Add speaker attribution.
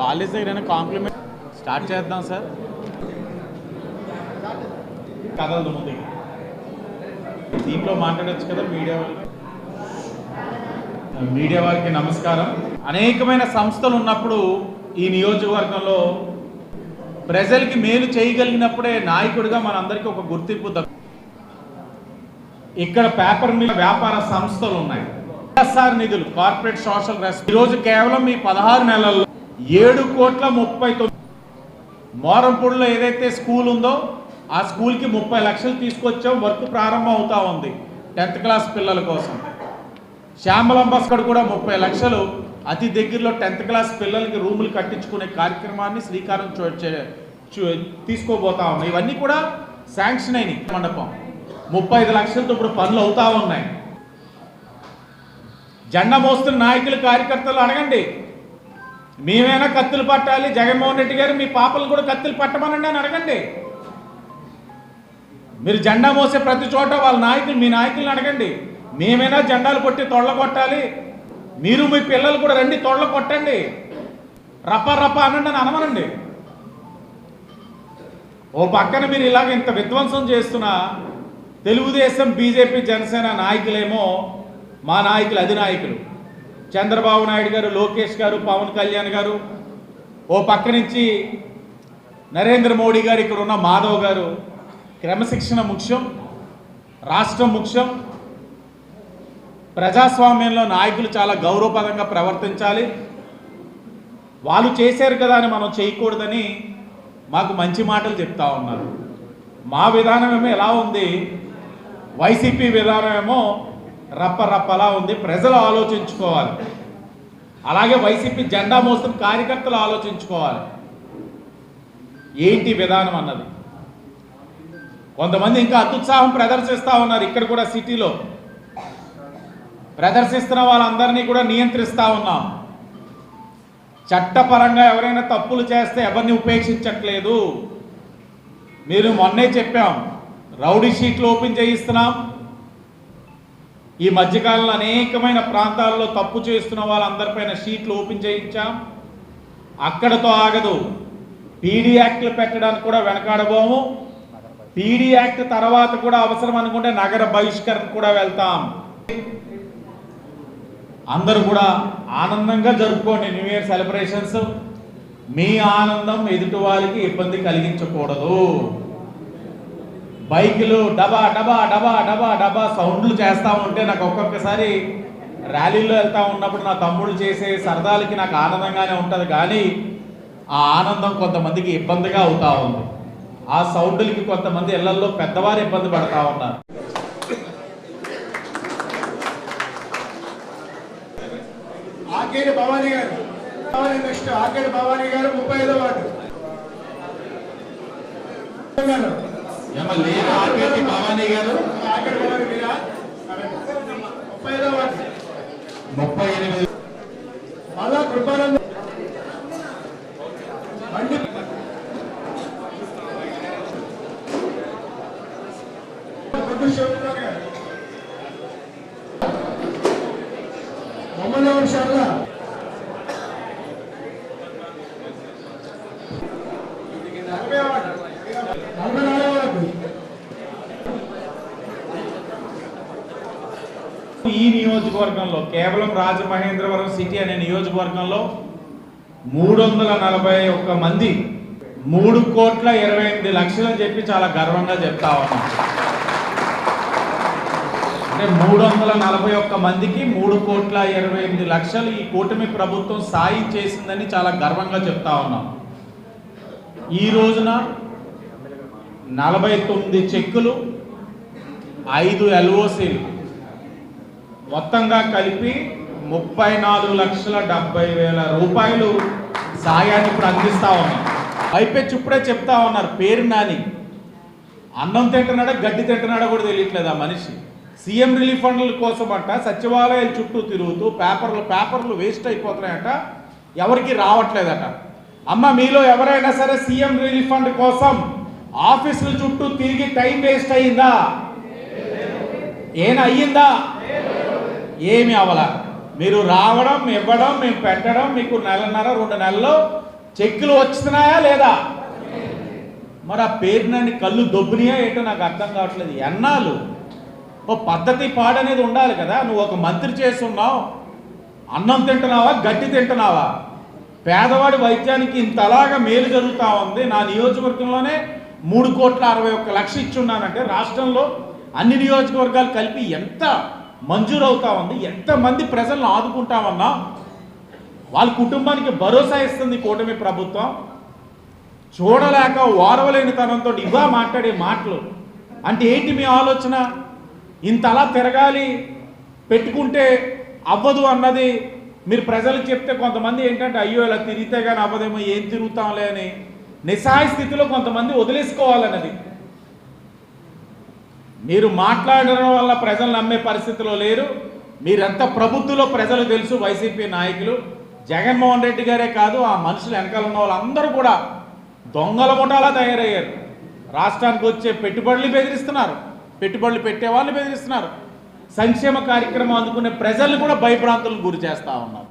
Speaker 1: College compliment start చేద్దాం sir కదలదు ముందు దీంట్లో మాట్లాడచ్చు కదా మీడియా వాళ్ళు. మీడియా వారికి నమస్కారం. అనేకమైన సంస్థలు ఉన్నప్పుడు ఈ నియోజకవర్గంలో ప్రజలకి మేలు చేయగలిగినప్పుడే నాయకుడిగా మనందరికీ ఒక గుర్తింపు దక్కు ఇక్కడ పేపర్ మీద వ్యాపార సంస్థలు ఉన్నాయి. ఎస్ఆర్ నిధులు కార్పొరేట్ సోషల్ రెస్ ఈరోజు కేవలం ఈ పదహారు నెలల్లో ఏడు కోట్ల ముప్పై తొమ్మిది మోరంపూడిలో ఏదైతే స్కూల్ ఉందో ఆ స్కూల్కి ముప్పై లక్షలు తీసుకొచ్చాం వర్క్ ప్రారంభం అవుతా ఉంది టెన్త్ క్లాస్ పిల్లల కోసం. శ్యామలంబస్కర్ కూడా ముప్పై లక్షలు అతి దగ్గరలో టెన్త్ క్లాస్ పిల్లలకి రూములు కట్టించుకునే కార్యక్రమాన్ని శ్రీకారం చూ- చూ- తీసుకోబోతా ఉన్నాయి. ఇవన్నీ కూడా శాంక్షన్ అయినాయి. మండపం. ముప్పై ఐదు లక్షలతో ఇప్పుడు పనులు అవుతా ఉన్నాయి. జెండా మోస్తున్న నాయకులు కార్యకర్తలు అడగండి. మేమైనా కత్తులు పట్టాలి. జగన్మోహన్ రెడ్డి గారు మీ పాపలు కూడా కత్తులు పట్టమనండి అని అడగండి. మీరు జెండా మోసే ప్రతి చోట వాళ్ళ నాయకులు మీ నాయకులను అడగండి. మేమైనా జెండాలు కొట్టి తొళ్ళ కొట్టాలి. మీరు మీ పిల్లలు కూడా రండి తొళ్ళ కొట్టండి. రప్ప రప్ప అనండి అని అనమనండి. ఓ పక్కన మీరు ఇలాగ ఇంత విధ్వంసం చేస్తున్న తెలుగుదేశం బీజేపీ జనసేన నాయకులేమో మా నాయకులు అధినాయకులు. చంద్రబాబు నాయుడు గారు లోకేష్ గారు పవన్ కళ్యాణ్ గారు ఓ పక్క నుంచి నరేంద్ర మోడీ గారు ఇక్కడ ఉన్న మాధవ్ గారు క్రమశిక్షణ ముఖ్యం రాష్ట్రం ముఖ్యం. ప్రజాస్వామ్యంలో నాయకులు చాలా గౌరవపదంగా ప్రవర్తించాలి. వాళ్ళు చేశారు కదా అని మనం చేయకూడదని మాకు మంచి మాటలు చెప్తా ఉన్నారు. మా విధానం ఏమో ఎలా ఉంది? వైసీపీ విధానం ఏమో రప్ప రప్పలా ఉంది. ప్రజలు ఆలోచించుకోవాలి. అలాగే వైసీపీ జెండా మోస్తున్న కార్యకర్తలు ఆలోచించుకోవాలి. ఏంటి విధానం అన్నది? కొంతమంది ఇంకా అత్యుత్సాహం ప్రదర్శిస్తూ ఉన్నారు ఇక్కడ కూడా సిటీలో. ప్రదర్శిస్తున్న వాళ్ళందరినీ కూడా నియంత్రిస్తూ ఉన్నాం. చట్టపరంగా ఎవరైనా తప్పులు చేస్తే ఎవరిని ఉపేక్షించట్లేదు. మీరు మొన్నే చెప్పాం. రౌడీ షీట్లు ఓపెన్ చేయిస్తున్నాం. ఈ మధ్యకాలంలో అనేకమైన ప్రాంతాల్లో తప్పు చేస్తున్న వాళ్ళందరిపైన షీట్లు ఓపెన్ చేయించాం. అక్కడతో ఆగదు. పీడీ యాక్ట్లు పెట్టడానికి కూడా వెనకాడబోము. పీడీ యాక్ట్ తర్వాత కూడా అవసరం అనుకుంటే నగర బహిష్కరణ కూడా వెళ్తాం. అందరూ కూడా ఆనందంగా జరుపుకోండి న్యూ ఇయర్ సెలబ్రేషన్స్. మీ ఆనందం ఎదుటి వాళ్ళకి ఇబ్బంది కలిగించకూడదు. బైకులు డబా డబా డబా డబా డబా సౌండ్లు చేస్తూ ఉంటే నాకు ఒక్కొక్కసారి ర్యాలీలో వెళ్తా ఉన్నప్పుడు నా తమ్ముడు చేసే సరదాలకి నాకు ఆనందంగానే ఉంటుంది. కానీ ఆ ఆనందం కొంతమందికి ఇబ్బందిగా అవుతా ఉంది. ఆ సౌండ్లకి కొంతమంది ఇళ్ళలో పెద్దవారు ఇబ్బంది పడతా ఉన్నారు.
Speaker 2: ఆకేడి భవానీ గారు. నెక్స్ట్ భవానీ గారు ముప్పై ఐదో వార్డు. గారు.
Speaker 1: ఏమో భవానీ గారు?
Speaker 2: ముప్పై
Speaker 1: ఎనిమిది.
Speaker 2: మళ్ళా కృపానంద మొహమ్మద్ షర్లా నలభై వార్డు నలభై నాలుగో వార్డు
Speaker 1: ఈ నియోజకవర్గంలో కేవలం రాజమహేంద్రవరం సిటీ అనే నియోజకవర్గంలో మూడు వందల నలభై ఒక్క మంది మూడు కోట్ల ఇరవై ఎనిమిది లక్షలు అని చెప్పి చాలా గర్వంగా చెప్తా ఉన్నాం. అంటే మూడు వందల నలభై ఒక్క మందికి మూడు కోట్ల ఇరవై ఎనిమిది లక్షలు ఈ కూటమి ప్రభుత్వం సాయం చేసిందని చాలా గర్వంగా చెప్తా ఉన్నాం. ఈ రోజున నలభై తొమ్మిది చెక్కులు ఐదు ఎల్ఓసీలు మొత్తంగా కలిపి ముప్పై నాలుగు లక్షల డెబ్బై వేల రూపాయలు సాయాన్ని ఇప్పుడు అందిస్తా ఉన్నాం. పైపెచ్చి ఇప్పుడే చెప్తా ఉన్నారు పేరు నాని. అన్నం తింటున్నాడా గడ్డి తింటున్నాడా కూడా తెలియట్లేదు ఆ మనిషి. సీఎం రిలీఫ్ ఫండ్ల కోసం అంట సచివాలయాల చుట్టూ తిరుగుతూ పేపర్లు పేపర్లు వేస్ట్ అయిపోతున్నాయట ఎవరికి రావట్లేదట. అమ్మ మీలో ఎవరైనా సరే సీఎం రిలీఫ్ ఫండ్ కోసం ఆఫీసుల చుట్టూ తిరిగి టైం వేస్ట్ అయిందా? ఏనా అయ్యిందా? ఏమి అవల? మీరు రావడం ఇవ్వడం మేము పెట్టడం మీకు నెలన్నర రెండు నెలల్లో చెక్కులు వస్తున్నాయా లేదా? మరి ఆ పేరునని కళ్ళు దొబ్బునియా ఏంటో నాకు అర్థం కావట్లేదు. ఎన్నాళ్ళు? ఓ పద్ధతి పాడనేది ఉండాలి కదా. నువ్వు ఒక మంత్రి చేస్తున్నావు అన్నం తింటున్నావా? గట్టి తింటున్నావా? పేదవాడి వైద్యానికి ఇంతలాగా మేలు జరుగుతూ ఉంది. నా నియోజకవర్గంలోనే మూడు కోట్ల అరవై ఒక్క లక్ష ఇచ్చున్నానంటే రాష్ట్రంలో అన్ని నియోజకవర్గాలు కలిపి ఎంత మంజూరు అవుతా ఉంది ఎంతమంది ప్రజలను ఆదుకుంటామన్నా వాళ్ళ కుటుంబానికి భరోసా ఇస్తుంది కూటమి ప్రభుత్వం. చూడలేక ఓరవలేని తనంతో ఇవా మాట్లాడే మాటలు. అంటే ఏంటి మీ ఆలోచన? ఇంతలా తిరగాలి పెట్టుకుంటే అవ్వదు అన్నది మీరు ప్రజలకు చెప్తే కొంతమంది ఏంటంటే అయ్యో ఇలా తిరిగితే కానీ అవ్వదేమో ఏం తిరుగుతాంలే అని నిస్సహాయ స్థితిలో కొంతమంది వదిలేసుకోవాలన్నది. మీరు మాట్లాడడం వల్ల ప్రజలు నమ్మే పరిస్థితిలో లేరు. మీరెంత ప్రభుత్వంలో ప్రజలు తెలుసు వైసీపీ నాయకులు. జగన్మోహన్ రెడ్డి గారే కాదు ఆ మనుషులు వెనకాల ఉన్న వాళ్ళందరూ కూడా దొంగల ముఠాలా తయారయ్యారు. రాష్ట్రానికి వచ్చే పెట్టుబడులు బెదిరిస్తున్నారు. పెట్టుబడులు పెట్టే వాళ్ళు బెదిరిస్తున్నారు. సంక్షేమ కార్యక్రమం అందుకునే ప్రజల్ని కూడా భయభ్రాంతులకు గురి చేస్తా ఉన్నారు.